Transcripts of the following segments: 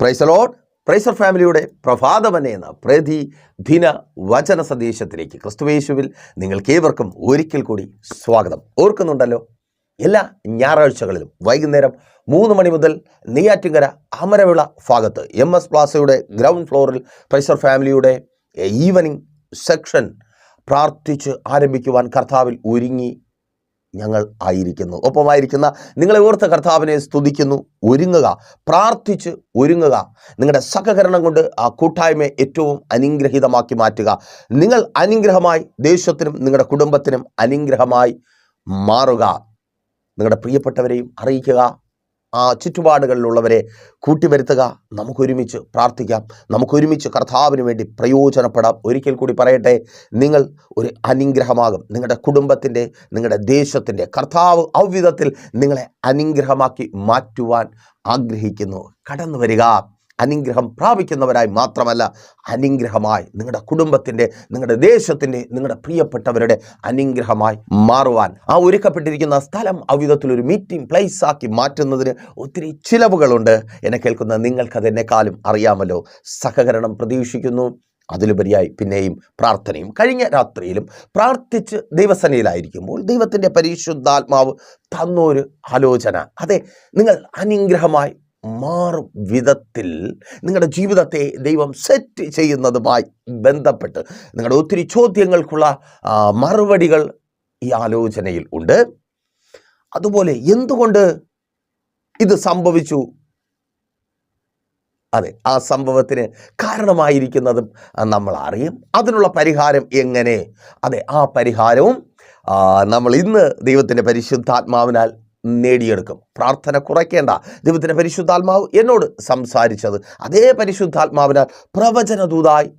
പ്രൈസലോഡ് പ്രൈസർ ഫാമിലിയുടെ പ്രഭാതമനെ എന്ന പ്രതി ദിന വചന സന്ദേശത്തിലേക്ക് ക്രിസ്തുവേശുവിൽ നിങ്ങൾക്കേവർക്കും ഒരിക്കൽ കൂടി സ്വാഗതം. ഓർക്കുന്നുണ്ടല്ലോ എല്ലാ ഞായറാഴ്ചകളിലും വൈകുന്നേരം മൂന്ന് മണി മുതൽ നെയ്യാറ്റിങ്കര അമരവിള ഭാഗത്ത് എം എസ് പ്ലാസയുടെ ഗ്രൗണ്ട് ഫ്ലോറിൽ പ്രൈസർ ഫാമിലിയുടെ ഈവനിങ് സെക്ഷൻ പ്രാർത്ഥിച്ച് ആരംഭിക്കുവാൻ കർത്താവിൽ ഒരുങ്ങി ഞങ്ങൾ ആയിരിക്കുന്നു. ഒപ്പമായിരിക്കുന്ന നിങ്ങളെ ഓർത്ത കർത്താവിനെ സ്തുതിക്കുന്നു. ഒരുങ്ങുക. പ്രാർത്ഥിച്ച് ഒരുങ്ങുക. നിങ്ങളുടെ സഹകരണം കൊണ്ട് ആ കൂട്ടായ്മയെ ഏറ്റവും അനുഗ്രഹീതമാക്കി മാറ്റുക. നിങ്ങൾ അനുഗ്രഹമായി ദേശത്തിനും നിങ്ങളുടെ കുടുംബത്തിനും അനുഗ്രഹമായി മാറുക. നിങ്ങളുടെ പ്രിയപ്പെട്ടവരെയും അറിയിക്കുക. ആ ചുറ്റുപാടുകളിലുള്ളവരെ കൂട്ടിവരുത്തുക. നമുക്കൊരുമിച്ച് പ്രാർത്ഥിക്കാം. നമുക്കൊരുമിച്ച് കർത്താവിന് വേണ്ടി പ്രയോജനപ്പെടാം. ഒരിക്കൽ കൂടി പറയട്ടെ നിങ്ങൾ ഒരു അനുഗ്രഹമാകും. നിങ്ങളുടെ കുടുംബത്തിന്റെ നിങ്ങളുടെ ദേശത്തിന്റെ കർത്താവ് ഔവിധത്തിൽ നിങ്ങളെ അനുഗ്രഹമാക്കി മാറ്റുവാൻ ആഗ്രഹിക്കുന്നു. കടന്നു വരിക അനുഗ്രഹം പ്രാപിക്കുന്നവരായി മാത്രമല്ല അനുഗ്രഹമായി നിങ്ങളുടെ കുടുംബത്തിന്റെ നിങ്ങളുടെ ദേശത്തിന്റെ നിങ്ങളുടെ പ്രിയപ്പെട്ടവരുടെ അനുഗ്രഹമായി മാറുവാൻ. ആ ഒരുക്കപ്പെട്ടിരിക്കുന്ന സ്ഥലം അവിധത്തിൽ ഒരു മീറ്റിംഗ് പ്ലേസ് ആക്കി മാറ്റുന്നതിന് ഒത്തിരി ചിലവുകളുണ്ട്. എന്നെ കേൾക്കുന്ന നിങ്ങൾക്കതെന്നെക്കാളും അറിയാമല്ലോ. സഹകരണം പ്രതീക്ഷിക്കുന്നു. അതിലുപരിയായി പിന്നെയും പ്രാർത്ഥനയും. കഴിഞ്ഞ രാത്രിയിലും പ്രാർത്ഥിച്ച് ദൈവസനയിലായിരിക്കുമ്പോൾ ദൈവത്തിന്റെ പരിശുദ്ധാത്മാവ് തന്നൊരു ആലോചന. അതെ നിങ്ങൾ അനുഗ്രഹമായി മാറും വിധത്തിൽ നിങ്ങളുടെ ജീവിതത്തെ ദൈവം സെറ്റ് ചെയ്യുന്നതുമായി ബന്ധപ്പെട്ട് നിങ്ങളുടെ ഒത്തിരി ചോദ്യങ്ങൾക്കുള്ള മറുപടികൾ ഈ ആലോചനയിൽ ഉണ്ട്. അതുപോലെ എന്തുകൊണ്ട് ഇത് സംഭവിച്ചു? അതെ ആ സംഭവത്തിന് കാരണമായിരിക്കുന്നതും നമ്മൾ അറിയും. അതിനുള്ള പരിഹാരം എങ്ങനെ? അതെ ആ പരിഹാരവും നമ്മൾ ഇന്ന് ദൈവത്തിന്റെ പരിശുദ്ധാത്മാവിനാൽ നേടിയെടുക്കും. പ്രാർത്ഥന കുറയ്ക്കേണ്ട. ദൈവത്തിന്റെ പരിശുദ്ധാത്മാവ് എന്നോട് സംസാരിച്ചത്. അതേ പരിശുദ്ധാത്മാവിനാൽ പ്രവചനദൂതായി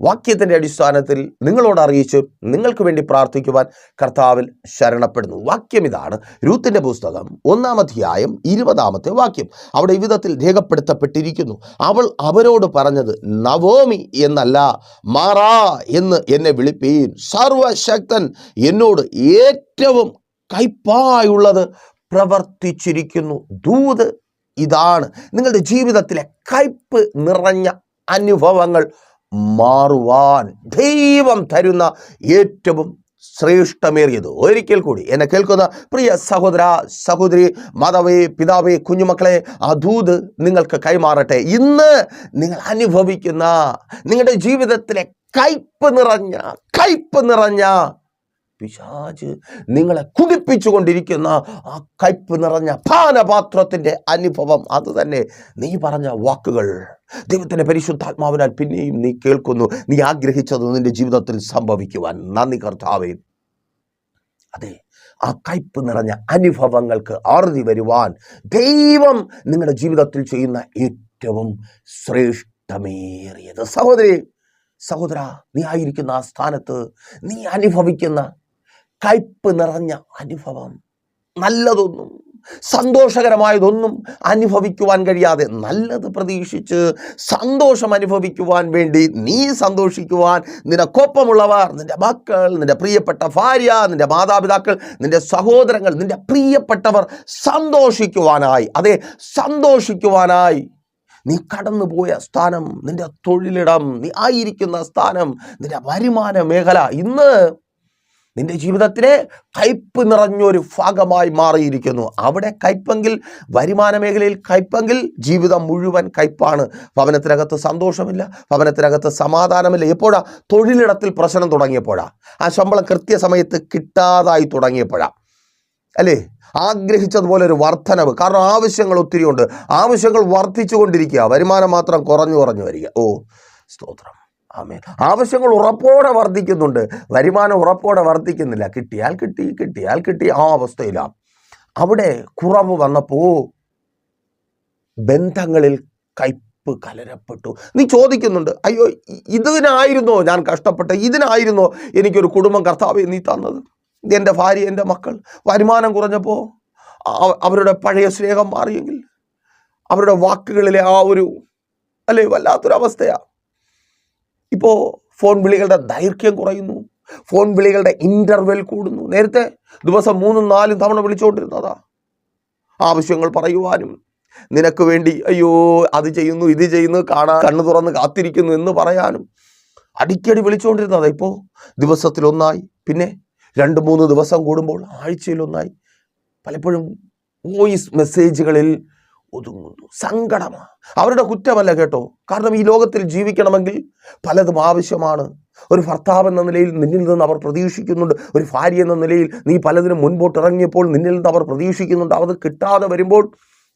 വാക്യത്തിന്റെ അടിസ്ഥാനത്തിൽ നിങ്ങളോട് അറിയിച്ച് നിങ്ങൾക്ക് വേണ്ടി പ്രാർത്ഥിക്കുവാൻ കർത്താവിൽ ശരണപ്പെടുന്നു. വാക്യം ഇതാണ്. രൂത്തിന്റെ പുസ്തകം ഒന്നാം അധ്യായം ഇരുപതാമത്തെ വാക്യം. അവിടെ വിധത്തിൽ രേഖപ്പെടുത്തപ്പെട്ടിരിക്കുന്നു. അവൾ അവരോട് പറഞ്ഞത് നവോമി എന്നല്ല മാറാ എന്ന് എന്നെ വിളിപ്പീൻ. സർവശക്തൻ എന്നോട് ഏറ്റവും കയ്പായുള്ളത് പ്രവർത്തിച്ചിരിക്കുന്നു. ദൂത് ഇതാണ്. നിങ്ങളുടെ ജീവിതത്തിലെ കയ്പ് നിറഞ്ഞ അനുഭവങ്ങൾ മാറുവാൻ ദൈവം തരുന്ന ഏറ്റവും ശ്രേഷ്ഠമേറിയത്. ഒരിക്കൽ കൂടി എന്നെ കേൾക്കുന്ന പ്രിയ സഹോദര സഹോദരി മാതാവേ പിതാവേ കുഞ്ഞുമക്കളെ ആ ദൂത് നിങ്ങൾക്ക് കൈമാറട്ടെ. ഇന്ന് നിങ്ങൾ അനുഭവിക്കുന്ന നിങ്ങളുടെ ജീവിതത്തിലെ കയ്പ് നിറഞ്ഞ കയ്പ് നിറഞ്ഞ പിശാച് നിങ്ങളെ കുടിപ്പിച്ചുകൊണ്ടിരിക്കുന്ന ആ കയ്പ് നിറഞ്ഞ പാനപാത്രത്തിന്റെ അനുഭവം. അത് തന്നെ നീ പറഞ്ഞ വാക്കുകൾ. ദൈവത്തിന്റെ പരിശുദ്ധാത്മാവിനാൽ പിന്നെയും നീ കേൾക്കുന്നു. നീ ആഗ്രഹിച്ചത് നിന്റെ ജീവിതത്തിൽ സംഭവിക്കുവാൻ. നന്ദി കർത്താവേ. അതെ ആ കയ്പ് നിറഞ്ഞ അനുഭവങ്ങൾക്ക് അറുതി വരുവാൻ ദൈവം നിങ്ങളുടെ ജീവിതത്തിൽ ചെയ്യുന്ന ഏറ്റവും ശ്രേഷ്ഠമേറിയത്. സഹോദരി സഹോദര നീ ആയിരിക്കുന്ന ആ സ്ഥാനത്ത് നീ അനുഭവിക്കുന്ന കയ്പ് നിറഞ്ഞ അനുഭവം. നല്ലതൊന്നും സന്തോഷകരമായതൊന്നും അനുഭവിക്കുവാൻ കഴിയാതെ നല്ലത് പ്രതീക്ഷിച്ച് സന്തോഷം അനുഭവിക്കുവാൻ വേണ്ടി നീ സന്തോഷിക്കുവാൻ നിനക്കൊപ്പമുള്ളവർ നിന്റെ മക്കൾ നിന്റെ പ്രിയപ്പെട്ട ഭാര്യ നിന്റെ മാതാപിതാക്കൾ നിന്റെ സഹോദരങ്ങൾ നിന്റെ പ്രിയപ്പെട്ടവർ സന്തോഷിക്കുവാനായി. അതെ സന്തോഷിക്കുവാനായി. നീ കടന്നുപോയ സ്ഥാനം നിന്റെ തൊഴിലിടം നീ ആയിരിക്കുന്ന സ്ഥാനം നിന്റെ വരുമാന മേഖല ഇന്ന് നിന്റെ ജീവിതത്തിലെ കയ്പ് നിറഞ്ഞൊരു ഭാഗമായി മാറിയിരിക്കുന്നു. അവിടെ കയ്പെങ്കിൽ വരുമാന മേഖലയിൽ കയ്പെങ്കിൽ ജീവിതം മുഴുവൻ കയ്പാണ്. ഭവനത്തിനകത്ത് സന്തോഷമില്ല ഭവനത്തിനകത്ത് സമാധാനമില്ല. എപ്പോഴാ? തൊഴിലിടത്തിൽ പ്രശ്നം തുടങ്ങിയപ്പോഴാ. ആ ശമ്പളം കൃത്യസമയത്ത് കിട്ടാതായി തുടങ്ങിയപ്പോഴാ. അല്ലേ? ആഗ്രഹിച്ചതുപോലെ ഒരു വർധനവ് കാരണം ആവശ്യങ്ങൾ ഒത്തിരി ഉണ്ട് ആവശ്യങ്ങൾ വർദ്ധിച്ചു കൊണ്ടിരിക്കുക വരുമാനം മാത്രം കുറഞ്ഞു കുറഞ്ഞു വരിക. ഓ സ്തോത്രം. ആമേൻ. ആവശ്യങ്ങൾ ഉറപ്പോടെ വർദ്ധിക്കുന്നുണ്ട്. വരുമാനം ഉറപ്പോടെ വർദ്ധിക്കുന്നില്ല. കിട്ടിയാൽ കിട്ടി കിട്ടിയാൽ കിട്ടി ആ അവസ്ഥയിലാണ്. അവിടെ കുറവ് വന്നപ്പോൾ ബന്ധങ്ങളിൽ കയ്പ് കലരപ്പെട്ടു. നീ ചോദിക്കുന്നുണ്ട് അയ്യോ ഇതിനായിരുന്നോ ഞാൻ കഷ്ടപ്പെട്ട? ഇതിനായിരുന്നോ എനിക്കൊരു കുടുംബം കർത്താവ് നീ തന്നത്? എന്റെ ഭാര്യ എന്റെ മക്കൾ വരുമാനം കുറഞ്ഞപ്പോൾ അവരുടെ പഴയ സ്നേഹം മാറിയെങ്കിൽ അവരുടെ വാക്കുകളിലെ ആ ഒരു അല്ലേ വല്ലാത്തൊരവസ്ഥയാണ് ഇപ്പോൾ ഫോൺ വിളികളുടെ ദൈർഘ്യം കുറയുന്നു. ഫോൺ വിളികളുടെ ഇന്റർവെൽ കൂടുന്നു. നേരത്തെ ദിവസം മൂന്നും നാലും തവണ വിളിച്ചുകൊണ്ടിരുന്നതാ ആവശ്യങ്ങൾ പറയുവാനും നിനക്ക് വേണ്ടി അയ്യോ അത് ചെയ്യുന്നു ഇത് ചെയ്യുന്നു കാണാൻ കണ്ണു തുറന്ന് കാത്തിരിക്കുന്നു എന്ന് പറയാനും അടിക്കടി വിളിച്ചുകൊണ്ടിരുന്നതാ ഇപ്പോൾ ദിവസത്തിലൊന്നായി പിന്നെ രണ്ട് മൂന്ന് ദിവസം കൂടുമ്പോൾ ആഴ്ചയിലൊന്നായി പലപ്പോഴും വോയിസ് മെസ്സേജുകളിൽ ഒതുങ്ങുന്നു. സങ്കടമാണ്. അവരുടെ കുറ്റമല്ല കേട്ടോ. കാരണം ഈ ലോകത്തിൽ ജീവിക്കണമെങ്കിൽ പലതും ആവശ്യമാണ്. ഒരു ഭർത്താവ് എന്ന നിലയിൽ നിന്നിൽ നിന്ന് അവർ പ്രതീക്ഷിക്കുന്നുണ്ട്. ഒരു ഭാര്യ എന്ന നിലയിൽ നീ പലതിനും മുൻപോട്ട് ഇറങ്ങിയപ്പോൾ നിന്നിൽ നിന്ന് അവർ പ്രതീക്ഷിക്കുന്നുണ്ട്. അത് കിട്ടാതെ വരുമ്പോൾ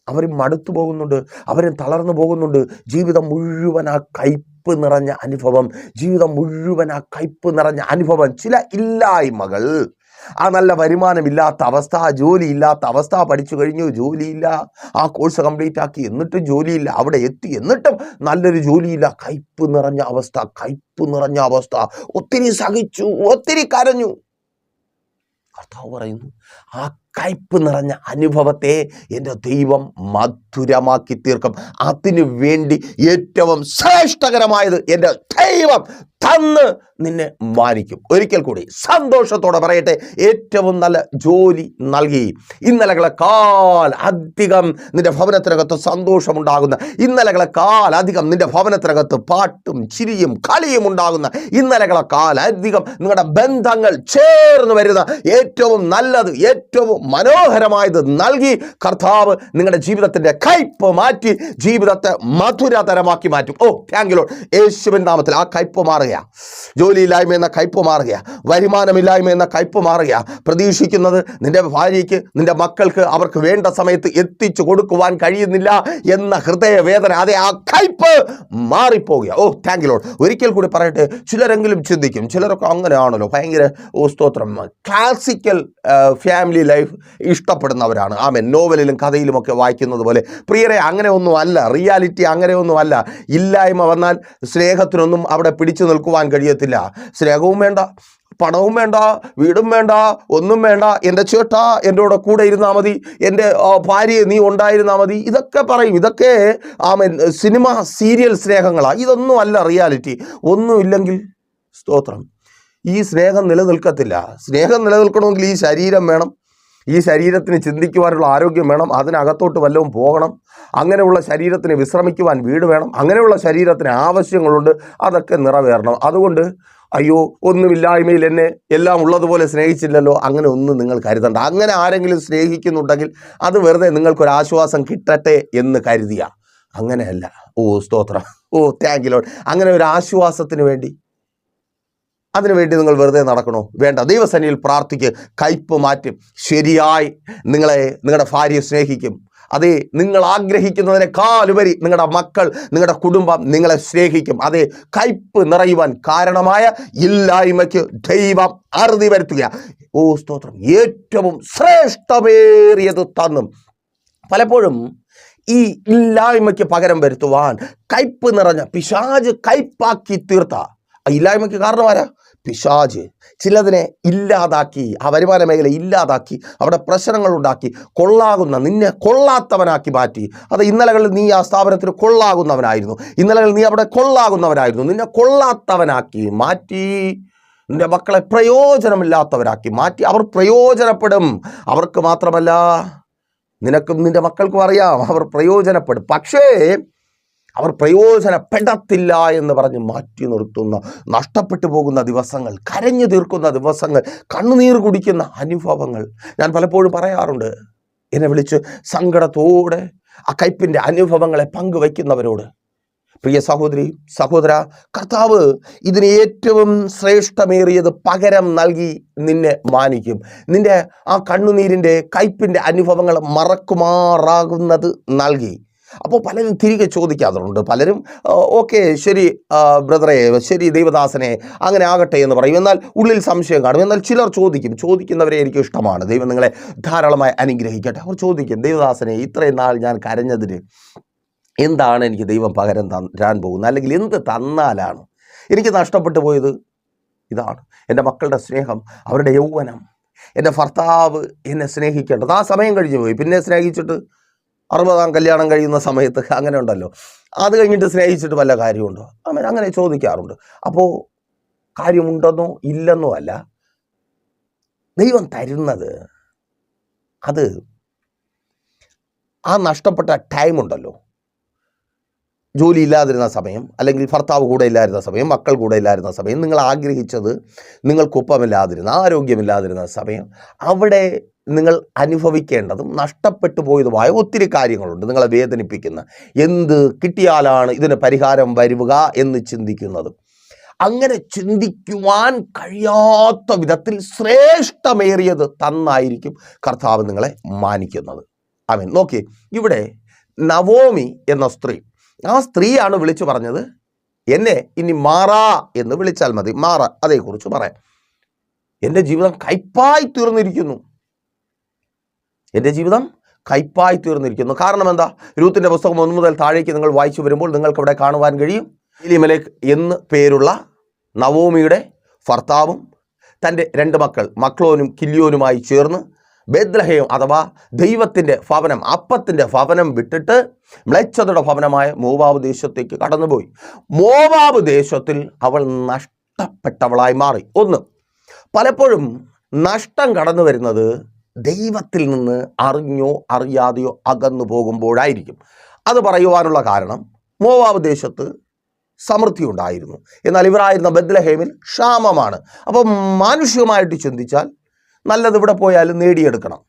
അവർ മടുത്തു പോകുന്നുണ്ട്. അവരും തളർന്നു പോകുന്നുണ്ട്. ജീവിതം മുഴുവൻ ആ കയ്പ് നിറഞ്ഞ അനുഭവം. ജീവിതം മുഴുവൻ ആ കയ്പ് നിറഞ്ഞ അനുഭവം. ചില ഇല്ലായ്മകൾ ആ നല്ല വരുമാനമില്ലാത്ത അവസ്ഥ ജോലി ഇല്ലാത്ത അവസ്ഥ പഠിച്ചു കഴിഞ്ഞു ജോലിയില്ല. ആ കോഴ്സ് കംപ്ലീറ്റ് ആക്കി എന്നിട്ടും ജോലിയില്ല. അവിടെ എത്തി എന്നിട്ടും നല്ലൊരു ജോലിയില്ല. കയ്പ് നിറഞ്ഞ അവസ്ഥ കയ്പ് നിറഞ്ഞ അവസ്ഥ. ഒത്തിരി സഹിച്ചു ഒത്തിരി കരഞ്ഞു. കർത്താവ് പറയുന്നു ആ കയ്പ് നിറഞ്ഞ അനുഭവത്തെ എന്റെ ദൈവം മധുരമാക്കി തീർക്കും അതിനു വേണ്ടി ഏറ്റവും ശ്രേഷ്ഠകരമായത് എന്റെ ദൈവം തന്ന് നിന്നെ മാനിക്കും. ഒരിക്കൽ കൂടി സന്തോഷത്തോടെ പറയട്ടെ ഏറ്റവും നല്ല ജോലി നൽകി. ഇന്നലകളെ ഇന്നലകളെക്കാൾ അധികം നിന്റെ ഭവനത്തിനകത്ത് സന്തോഷമുണ്ടാകുന്ന കാൽ അധികം നിന്റെ ഭവനത്തിനകത്ത് പാട്ടും ചിരിയും കളിയും ഉണ്ടാകുന്ന ഇന്നലകളെ കാൽ അധികം നിങ്ങളുടെ ബന്ധങ്ങൾ ചേർന്ന് വരുന്ന ഏറ്റവും നല്ലത് ഏറ്റവും മനോഹരമായത് നൽകി കർത്താവ് നിങ്ങളുടെ ജീവിതത്തിന്റെ കയ്പ് മാറ്റി ജീവിതത്തെ മധുരതരമാക്കി മാറ്റും. ഓ താങ്ക് യു യേശുവിൻ നാമത്തിൽ ആ കയ്പ് മാറുക ജോലിയില്ലായ്മ എന്ന കയ്പ് മാറുക വരുമാനമില്ലായ്മ എന്ന കയ്പ് മാറുക പ്രതീക്ഷിക്കുന്നത് നിന്റെ ഭാര്യയ്ക്ക് നിന്റെ മക്കൾക്ക് അവർക്ക് വേണ്ട സമയത്ത് എത്തിച്ചു കൊടുക്കുവാൻ കഴിയുന്നില്ല എന്ന ഹൃദയവേദന. അതെ ആ കയ്പ് മാറിപ്പോകുക ഓ താങ്ക് യു ഒരിക്കൽ കൂടി പറയട്ടെ ചിലരെങ്കിലും ചിന്തിക്കും. ചിലരൊക്കെ അങ്ങനെയാണല്ലോ. ഭയങ്കര ഓ സ്തോത്രം. ക്ലാസിക്കൽ ഫാമിലി ലൈഫ് ഇഷ്ടപ്പെടുന്നവരാണ്. ആമൻ. നോവലിലും കഥയിലുമൊക്കെ വായിക്കുന്നത് പോലെ. പ്രിയരെ അങ്ങനെ ഒന്നും അല്ല റിയാലിറ്റി അങ്ങനെയൊന്നും അല്ല ഇല്ലായ്മ വന്നാൽ സ്നേഹത്തിനൊന്നും അവിടെ പിടിച്ചു നിൽക്കുവാൻ കഴിയത്തില്ല. സ്നേഹവും വേണ്ട പണവും വേണ്ട വീടും വേണ്ട ഒന്നും വേണ്ട. എന്റെ ചേട്ടാ എന്റെ കൂടെ കൂടെ ഇരുന്നാൽ മതി. എന്റെ ഭാര്യയെ നീ ഉണ്ടായിരുന്നാൽ മതി. ഇതൊക്കെ പറയും. ഇതൊക്കെ ആമൻ സിനിമ സീരിയൽ സ്നേഹങ്ങളാണ് ഇതൊന്നും അല്ല റിയാലിറ്റി. ഒന്നുമില്ലെങ്കിൽ സ്തോത്രം. ഈ സ്നേഹം നിലനിൽക്കത്തില്ല. സ്നേഹം നിലനിൽക്കണമെങ്കിൽ ഈ ശരീരം വേണം. ഈ ശരീരത്തിന് ചിന്തിക്കുവാനുള്ള ആരോഗ്യം വേണം അതിനകത്തോട്ട് വല്ലതും പോകണം അങ്ങനെയുള്ള ശരീരത്തിന് വിശ്രമിക്കുവാൻ വീട് വേണം അങ്ങനെയുള്ള ശരീരത്തിന് ആവശ്യങ്ങളുണ്ട് അതൊക്കെ നിറവേറണം. അതുകൊണ്ട് അയ്യോ ഒന്നുമില്ലായ്മയിൽ എന്നെ എല്ലാം ഉള്ളതുപോലെ സ്നേഹിച്ചില്ലല്ലോ അങ്ങനെ ഒന്നും നിങ്ങൾ കരുതണ്ട. അങ്ങനെ ആരെങ്കിലും സ്നേഹിക്കുന്നുണ്ടെങ്കിൽ അത് വെറുതെ നിങ്ങൾക്കൊരു ആശ്വാസം കിട്ടട്ടെ എന്ന് കരുതിയ. അങ്ങനെയല്ല. ഓ സ്തോത്രം. ഓ താങ്ക് ലോഡ് അങ്ങനെ ഒരു ആശ്വാസത്തിന് വേണ്ടി അതിനുവേണ്ടി നിങ്ങൾ വെറുതെ നടക്കണോ? വേണ്ട. ദൈവസന്നിയിൽ പ്രാർത്ഥിക്കുക കയ്പ് മാറ്റും. ശരിയായി നിങ്ങളെ നിങ്ങളുടെ ഭാര്യയെ സ്നേഹിക്കും. അതെ നിങ്ങൾ ആഗ്രഹിക്കുന്നതിനേക്കാളുപരി നിങ്ങളുടെ മക്കൾ നിങ്ങളുടെ കുടുംബം നിങ്ങളെ സ്നേഹിക്കും. അതെ കയ്പ് നിറയുവാൻ കാരണമായ ഇല്ലായ്മയ്ക്ക് ദൈവം അറുതി വരുത്തുക ഓ സ്തോത്രം. ഏറ്റവും ശ്രേഷ്ഠമേറിയത് തന്നും. പലപ്പോഴും ഈ ഇല്ലായ്മയ്ക്ക് പകരം വരുത്തുവാൻ കയ്പ് നിറഞ്ഞ പിശാജ് കയ്പാക്കി തീർത്ത. ഇല്ലായ്മയ്ക്ക് കാരണമാരാ പിശാജ് ചിലതിനെ ഇല്ലാതാക്കി ആ വരുമാന മേഖല ഇല്ലാതാക്കി അവിടെ പ്രശ്നങ്ങൾ ഉണ്ടാക്കി കൊള്ളാകുന്ന നിന്നെ കൊള്ളാത്തവനാക്കി മാറ്റി. അത് ഇന്നലകളിൽ നീ ആ സ്ഥാപനത്തിന് കൊള്ളാകുന്നവനായിരുന്നു. ഇന്നലകളിൽ നീ അവിടെ കൊള്ളാകുന്നവനായിരുന്നു. നിന്നെ കൊള്ളാത്തവനാക്കി മാറ്റി. നിന്റെ മക്കളെ പ്രയോജനമില്ലാത്തവരാക്കി മാറ്റി. അവർ പ്രയോജനപ്പെടും. അവർക്ക് മാത്രമല്ല നിനക്കും നിന്റെ മക്കൾക്കും അറിയാം അവർ പ്രയോജനപ്പെടും. പക്ഷേ അവർ പ്രയോജനപ്പെടത്തില്ല എന്ന് പറഞ്ഞ് മാറ്റി നിർത്തുന്ന നഷ്ടപ്പെട്ടു പോകുന്ന ദിവസങ്ങൾ കരഞ്ഞു തീർക്കുന്ന ദിവസങ്ങൾ കണ്ണുനീർ കുടിക്കുന്ന അനുഭവങ്ങൾ ഞാൻ പലപ്പോഴും പറയാറുണ്ട്. എന്നെ വിളിച്ച് സങ്കടത്തോടെ ആ കയ്പിന്റെ അനുഭവങ്ങളെ പങ്കുവയ്ക്കുന്നവരോട്. പ്രിയ സഹോദരി സഹോദര കർത്താവ് ഇതിന് ഏറ്റവും ശ്രേഷ്ഠമേറിയത് പകരം നൽകി നിന്നെ മാനിക്കും. നിന്റെ ആ കണ്ണുനീരിന്റെ കയ്പിന്റെ അനുഭവങ്ങൾ മറക്കുമാറാകുന്നത് നൽകി. അപ്പോൾ പലരും തിരികെ ചോദിക്കാറുണ്ട്. പലരും ഓക്കെ ശരി ബ്രദറെ ശരി ദൈവദാസനെ അങ്ങനെ ആകട്ടെ എന്ന് പറയും. എന്നാൽ ഉള്ളിൽ സംശയം കാണും. എന്നാൽ ചിലർ ചോദിക്കും. ചോദിക്കുന്നവരെ എനിക്ക് ഇഷ്ടമാണ്. ദൈവം നിങ്ങളെ ധാരാളമായി അനുഗ്രഹിക്കട്ടെ. അവർ ചോദിക്കും ദൈവദാസനെ ഇത്രയും നാൾ ഞാൻ കരഞ്ഞതിന് എന്താണ് എനിക്ക് ദൈവം പകരം തരാൻ പോകുന്നത്? അല്ലെങ്കിൽ എന്ത് തന്നാലാണ് എനിക്ക് നഷ്ടപ്പെട്ടു പോയത്? ഇതാണ് എന്റെ മക്കളുടെ സ്നേഹം അവരുടെ യൗവനം. എന്റെ ഭർത്താവ് എന്നെ സ്നേഹിക്കേണ്ടത്. ആ സമയം കഴിഞ്ഞു പോയി. പിന്നെ സ്നേഹിച്ചിട്ട് അറുപതാം കല്യാണം കഴിയുന്ന സമയത്ത് അങ്ങനെ ഉണ്ടല്ലോ. അത് കഴിഞ്ഞിട്ട് സ്നേഹിച്ചിട്ട് വല്ല കാര്യമുണ്ടോ? അമ്മ അങ്ങനെ ചോദിക്കാറുണ്ട്. അപ്പോൾ കാര്യമുണ്ടെന്നോ ഇല്ലെന്നോ അല്ല. ദൈവം തരുന്നത് അത് ആ നഷ്ടപ്പെട്ട ടൈം ഉണ്ടല്ലോ. ജോലി ഇല്ലാതിരുന്ന സമയം അല്ലെങ്കിൽ ഭർത്താവ് കൂടെ ഇല്ലായിരുന്ന സമയം മക്കൾ കൂടെ ഇല്ലായിരുന്ന സമയം നിങ്ങൾ ആഗ്രഹിച്ചത് നിങ്ങൾക്കൊപ്പമില്ലാതിരുന്ന ആരോഗ്യമില്ലാതിരുന്ന സമയം അവിടെ നിങ്ങൾ അനുഭവിക്കേണ്ടതും നഷ്ടപ്പെട്ടു പോയതുമായ ഒത്തിരി കാര്യങ്ങളുണ്ട് നിങ്ങളെ വേദനിപ്പിക്കുന്ന. എന്ത് കിട്ടിയാലാണ് ഇതിന് പരിഹാരം വരുക എന്ന് ചിന്തിക്കുന്നത്? അങ്ങനെ ചിന്തിക്കുവാൻ കഴിയാത്ത വിധത്തിൽ ശ്രേഷ്ഠമേറിയത് തന്നായിരിക്കും കർത്താവ് നിങ്ങളെ മാനിക്കുന്നത്. ആമീൻ. നോക്കി ഇവിടെ നവോമി എന്ന സ്ത്രീ ആ സ്ത്രീയാണ് വിളിച്ചു പറഞ്ഞത് എന്നെ ഇനി മാറാ എന്ന് വിളിച്ചാൽ മതി. മാറ അതേക്കുറിച്ച് പറയാം. എന്റെ ജീവിതം കൈപ്പായി തീർന്നിരിക്കുന്നു. എന്റെ ജീവിതം കയ്പായി തീർന്നിരിക്കുന്നു. കാരണം എന്താ? രൂത്തിന്റെ പുസ്തകം ഒന്ന് മുതൽ താഴേക്ക് നിങ്ങൾ വായിച്ചു വരുമ്പോൾ നിങ്ങൾക്ക് ഇവിടെ കാണുവാൻ കഴിയും. ഇലിമലേക്ക് എന്ന് പേരുള്ള നവോമിയുടെ ഭർത്താവും തന്റെ രണ്ട് മക്കൾ മക്ലോനും കില്യോനുമായി ചേർന്ന് ബേദ്രഹയും അഥവാ ദൈവത്തിന്റെ ഭവനം അപ്പത്തിന്റെ ഭവനം വിട്ടിട്ട് മ്ലച്ചതയുടെ ഭവനമായ മോവാബ് ദേശത്തേക്ക് കടന്നുപോയി. മോവാബ് ദേശത്തിൽ അവൾ നഷ്ടപ്പെട്ടവളായി മാറി. ഒന്ന് പലപ്പോഴും നഷ്ടം കടന്നു വരുന്നത് ദൈവത്തിൽ നിന്ന് അറിഞ്ഞോ അറിയാതെയോ അകന്നു പോകുമ്പോഴായിരിക്കും. അത് പറയുവാനുള്ള കാരണം മോവാബ് ദേശത്ത് സമൃദ്ധി ഉണ്ടായിരുന്നു. എന്നാൽ ഇവരായിരുന്ന ബദ്ലഹേമിൽ ക്ഷാമമാണ്. അപ്പം മാനുഷികമായിട്ട് ചിന്തിച്ചാൽ നല്ലത് ഇവിടെ പോയാലും നേടിയെടുക്കണം.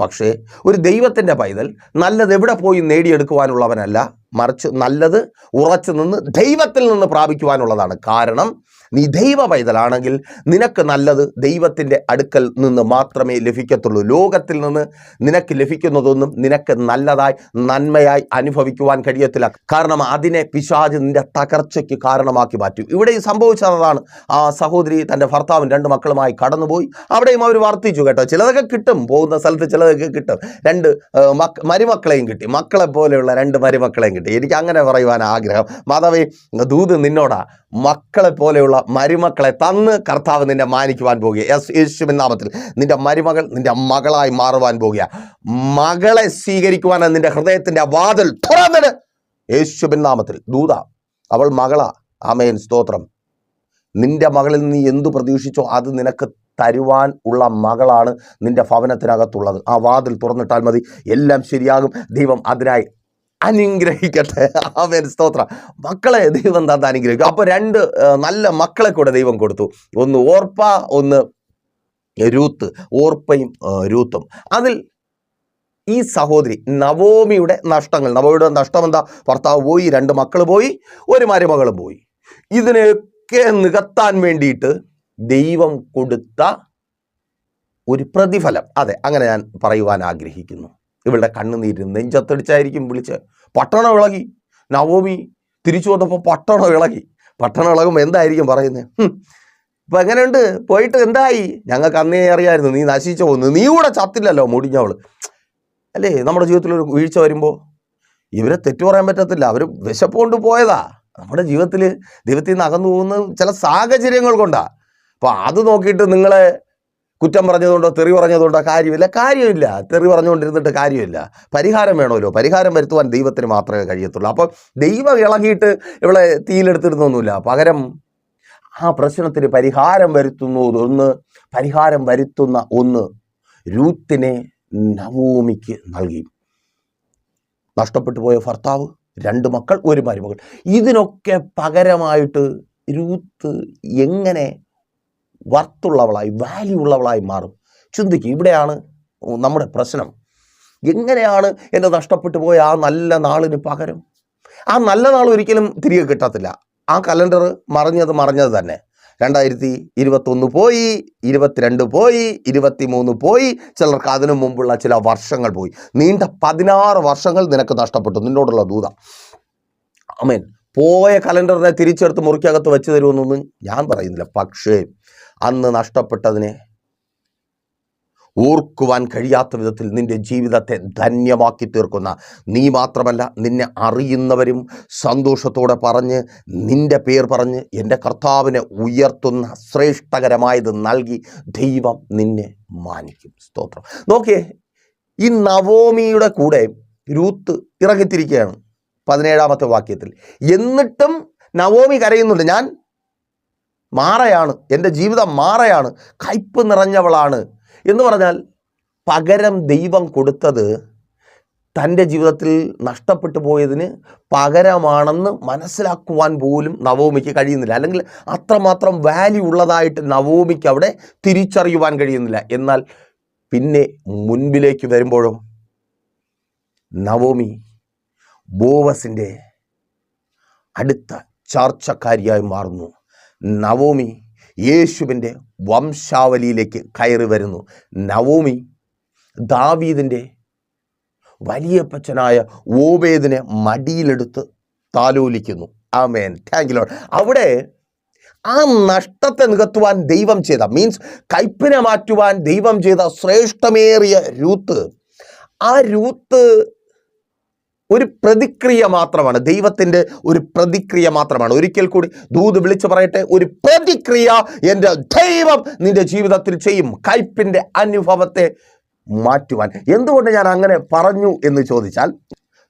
പക്ഷേ ഒരു ദൈവത്തിന്റെ പൈതൽ നല്ലത് എവിടെ പോയി നേടിയെടുക്കുവാനുള്ളവനല്ല മറിച്ച് നല്ലത് ഉറച്ചു നിന്ന് ദൈവത്തിൽ നിന്ന് പ്രാപിക്കുവാനുള്ളതാണ്. കാരണം നീ ദൈവ പൈതലാണെങ്കിൽ നിനക്ക് നല്ലത് ദൈവത്തിന്റെ അടുക്കൽ നിന്ന് മാത്രമേ ലഭിക്കത്തുള്ളൂ. ലോകത്തിൽ നിന്ന് നിനക്ക് ലഭിക്കുന്നതൊന്നും നിനക്ക് നല്ലതായി നന്മയായി അനുഭവിക്കുവാൻ കഴിയത്തില്ല. കാരണം അതിനെ പിശാജ് നിന്റെ തകർച്ചയ്ക്ക് കാരണമാക്കി മാറ്റും. ഇവിടെ സംഭവിച്ചതാണ്. ആ സഹോദരി തന്റെ ഭർത്താവും രണ്ട് മക്കളുമായി കടന്നുപോയി. അവിടെയും അവർ വർത്തിച്ചു കേട്ടോ. ചിലതൊക്കെ കിട്ടും. പോകുന്ന സ്ഥലത്ത് ചിലതൊക്കെ കിട്ടും. രണ്ട് മരുമക്കളെയും കിട്ടി. മക്കളെ പോലെയുള്ള രണ്ട് മരുമക്കളെയും കിട്ടി. എനിക്ക് അങ്ങനെ പറയുവാൻ ആഗ്രഹം. മാധവേ ദൂത് നിന്നോടാ. മക്കളെ പോലെയുള്ള മരുമക്കളെ തന്ന് കർത്താവ് നിന്നെ മാനിക്കുവാൻ പോകുക. യെസ് യേശുവിൻ നാമത്തിൽ നിന്റെ മരുമകൾ നിന്റെ മകളായി മാറുവാൻ പോകുക. മകളെ സ്വീകരിക്കുവാനാണ് നിന്റെ ഹൃദയത്തിന്റെ വാതിൽ തുറന്നിട്. യേശുവിൻ നാമത്തിൽ. ദൂത അവൾ മകളാ. ആമേൻ. സ്തോത്രം. നിന്റെ മകളിൽ നീ എന്തു പ്രതീക്ഷിച്ചോ അത് നിനക്ക് തരുവാൻ ഉള്ള മകളാണ് നിന്റെ ഭവനത്തിനകത്തുള്ളത്. ആ വാതിൽ തുറന്നിട്ടാൽ മതി. എല്ലാം ശരിയാകും. ദൈവം അതിനായി അനുഗ്രഹിക്കട്ടെ. ആമേൻ. സ്തോത്രം. മക്കളെ ദൈവം തന്നെ അനുഗ്രഹിക്കും. അപ്പോൾ രണ്ട് നല്ല മക്കളെ കൂടെ ദൈവം കൊടുത്തു. ഒന്ന് ഓർപ്പ ഒന്ന് രൂത്ത്. ഓർപ്പയും രൂത്തും. അതിൽ ഈ സഹോദരി നവോമിയുടെ നഷ്ടങ്ങൾ. നവോമിയുടെ നഷ്ടം എന്താ ഭർത്താവ് പോയി രണ്ട് മക്കൾ പോയി ഒരു മരുമകളും പോയി. ഇതിനെയൊക്കെ നികത്താൻ വേണ്ടിയിട്ട് ദൈവം കൊടുത്ത ഒരു പ്രതിഫലം. അതെ അങ്ങനെ ഞാൻ പറയുവാൻ ആഗ്രഹിക്കുന്നു. ഇവളുടെ കണ്ണുനീര് നെഞ്ചത്തടിച്ചായിരിക്കും വിളിച്ച്. പട്ടണം ഇളകി. നവോമി തിരിച്ചു വന്നപ്പോൾ പട്ടണം ഇളകി. പട്ടണം ഇളകുമ്പോൾ എന്തായിരിക്കും പറയുന്നത് ഇപ്പം എങ്ങനെയുണ്ട്? പോയിട്ട് എന്തായി? ഞങ്ങൾക്ക് അന്നേ അറിയായിരുന്നു. നീ നശിച്ചു പോകുന്നു. നീ കൂടെ ചത്തില്ലല്ലോ മുടിഞ്ഞവൾ. അല്ലേ? നമ്മുടെ ജീവിതത്തിൽ ഒരു വീഴ്ച വരുമ്പോൾ ഇവരെ തെറ്റു പറയാൻ പറ്റത്തില്ല. അവർ വിശപ്പുകൊണ്ട് പോയതാ. നമ്മുടെ ജീവിതത്തിൽ ദൈവത്തിൽ നിന്ന് അകന്നു പോകുന്ന ചില സാഹചര്യങ്ങൾ കൊണ്ടാണ് അപ്പോൾ അത് നോക്കിയിട്ട് നിങ്ങളെ കുറ്റം പറഞ്ഞതുകൊണ്ടോ തെറി പറഞ്ഞതുകൊണ്ടോ കാര്യമില്ല. കാര്യമില്ല. തെറി പറഞ്ഞുകൊണ്ടിരുന്നിട്ട് കാര്യമില്ല. പരിഹാരം വേണമല്ലോ. പരിഹാരം വരുത്തുവാൻ ദൈവത്തിന് മാത്രമേ കഴിയത്തുള്ളൂ. അപ്പോൾ ദൈവം ഇളകിയിട്ട് ഇവളെ തീയിലെടുത്തിരുന്നൊന്നുമില്ല പകരം ആ പ്രശ്നത്തിന് പരിഹാരം വരുത്തുന്നു ഒന്ന്. പരിഹാരം വരുത്തുന്ന ഒന്ന് രൂത്തിനെ നവോമിക്ക് നൽകി. നഷ്ടപ്പെട്ടു പോയ ഭർത്താവ് രണ്ട് മക്കൾ ഒരു മരുമകൾ. ഇതിനൊക്കെ പകരമായിട്ട് രൂത്ത് എങ്ങനെ വർത്തുള്ളവളായി വാല്യൂ ഉള്ളവളായി മാറും. ചിന്തിക്കുക ഇവിടെയാണ് നമ്മുടെ പ്രശ്നം. എങ്ങനെയാണ് എന്റെ നഷ്ടപ്പെട്ടു പോയ ആ നല്ല നാളിന് പകരം? ആ നല്ല നാൾ ഒരിക്കലും തിരികെ കിട്ടത്തില്ല. ആ കലണ്ടർ മറിഞ്ഞത് മറിഞ്ഞത് തന്നെ. രണ്ടായിരത്തി ഇരുപത്തൊന്ന് പോയി ഇരുപത്തിരണ്ട് പോയി ഇരുപത്തി മൂന്ന് പോയി ചിലർക്ക് അതിനു മുമ്പുള്ള ചില വർഷങ്ങൾ പോയി. നീണ്ട പതിനാറ് വർഷങ്ങൾ നിനക്ക് നഷ്ടപ്പെട്ടു. നിന്നോടുള്ള ദൂത. അമേൻ പോയ കലണ്ടറിനെ തിരിച്ചെടുത്ത് മുറിക്കകത്ത് വെച്ച് തരുമെന്നൊന്നും ഞാൻ പറയുന്നില്ല. പക്ഷേ അന്ന് നഷ്ടപ്പെട്ടതിനെ ഓർക്കുവാൻ കഴിയാത്ത വിധത്തിൽ നിന്റെ ജീവിതത്തെ ധന്യമാക്കി തീർക്കുന്ന നീ മാത്രമല്ല നിന്നെ അറിയുന്നവരും സന്തോഷത്തോടെ പറഞ്ഞ് നിന്റെ പേർ പറഞ്ഞ് എന്റെ കർത്താവിനെ ഉയർത്തുന്ന ശ്രേഷ്ഠകരമായത് നൽകി ദൈവം നിന്നെ മാനിക്കും. സ്തോത്രം. നോക്കിയേ ഈ നവോമിയുടെ കൂടെ രൂത്ത് ഇറങ്ങിത്തിരിക്കുകയാണ് പതിനേഴാമത്തെ വാക്യത്തിൽ. എന്നിട്ടും നവോമി കരയുന്നുണ്ട്. ഞാൻ മാറയാണ്. എന്റെ ജീവിതം മാറയാണ്. കയ്പ് നിറഞ്ഞവളാണ്. എന്ന് പറഞ്ഞാൽ പകരം ദൈവം കൊടുത്തത് തന്റെ ജീവിതത്തിൽ നഷ്ടപ്പെട്ടു പോയതിന് പകരമാണെന്ന് മനസ്സിലാക്കുവാൻ പോലും നവോമിക്ക് കഴിയുന്നില്ല. അല്ലെങ്കിൽ അത്രമാത്രം വാല്യൂ ഉള്ളതായിട്ട് നവോമിക്ക് അവിടെ തിരിച്ചറിയുവാൻ കഴിയുന്നില്ല. എന്നാൽ പിന്നെ മുൻപിലേക്ക് വരുമ്പോഴോ നവോമി ബോവസിന്റെ അടുത്ത ചർച്ചക്കാരിയായി മാറുന്നു. നവോമി യേശുവിന്റെ വംശാവലിയിലേക്ക് കയറി വരുന്നു. നവോമി ദാവീദിന്റെ വലിയപ്പച്ചനായ ഓബേദിനെ മടിയിലെടുത്ത് താലോലിക്കുന്നു. ആമേൻ. താങ്ക് ലോഡ് അവിടെ ആ നഷ്ടത്തെ നികത്തുവാൻ ദൈവം ചെയ്ത മീൻസ് കയ്പിനെ മാറ്റുവാൻ ദൈവം ചെയ്ത ശ്രേഷ്ഠമേറിയ രൂത്ത് ആ രൂത്ത് ഒരു പ്രതിക്രിയ മാത്രമാണ്. ദൈവത്തിന്റെ ഒരു പ്രതിക്രിയ മാത്രമാണ്. ഒരിക്കൽ കൂടി ദൂത് വിളിച്ചു പറയട്ടെ ഒരു പ്രതിക്രിയ എന്റെ ദൈവം നിന്റെ ജീവിതത്തിൽ ചെയ്യും. കയ്പിന്റെ അനുഭവത്തെ മാറ്റുവാൻ. എന്തുകൊണ്ട് ഞാൻ അങ്ങനെ പറഞ്ഞു എന്ന് ചോദിച്ചാൽ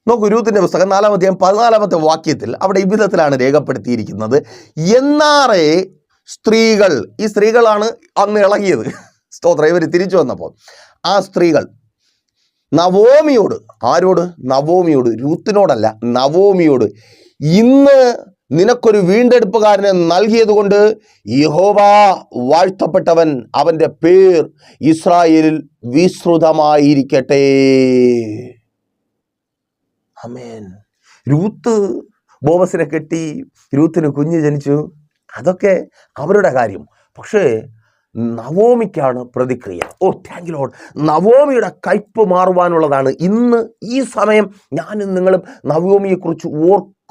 നോക്കൂ രൂത്തിന്റെ പുസ്തകം നാലാമത്തെ പതിനാലാമത്തെ വാക്യത്തിൽ അവിടെ ഇവിധത്തിലാണ് രേഖപ്പെടുത്തിയിരിക്കുന്നത്. എന്നാറേ സ്ത്രീകൾ ഈ സ്ത്രീകളാണ് അന്ന് ഇളകിയത്. സ്തോത്രം ഇവർ തിരിച്ചു വന്നപ്പോൾ. ആ സ്ത്രീകൾ നവോമിയോട്. ആരോട്? നവോമിയോട്. രൂത്തിനോടല്ല നവോമിയോട്. ഇന്ന് നിനക്കൊരു വീണ്ടെടുപ്പുകാരനെ നൽകിയതുകൊണ്ട് യഹോവ വാഴ്ത്തപ്പെട്ടവൻ അവന്റെ പേർ ഇസ്രായേലിൽ വിശ്രുതമായിരിക്കട്ടെ അമേൻ രൂത്ത് ബോബസിനെ കെട്ടി രൂത്തിന് കുഞ്ഞ് ജനിച്ചു. അതൊക്കെ അവരുടെ കാര്യം. പക്ഷേ നവോമിക്കാണ് പ്രതിക്രിയ. ഓ താങ്ക് ലോഡ് നവോമിയുടെ കയ്പ് മാറുവാനുള്ളതാണ് ഇന്ന് ഈ സമയം. ഞാനും നിങ്ങളും നവോമിയെക്കുറിച്ച്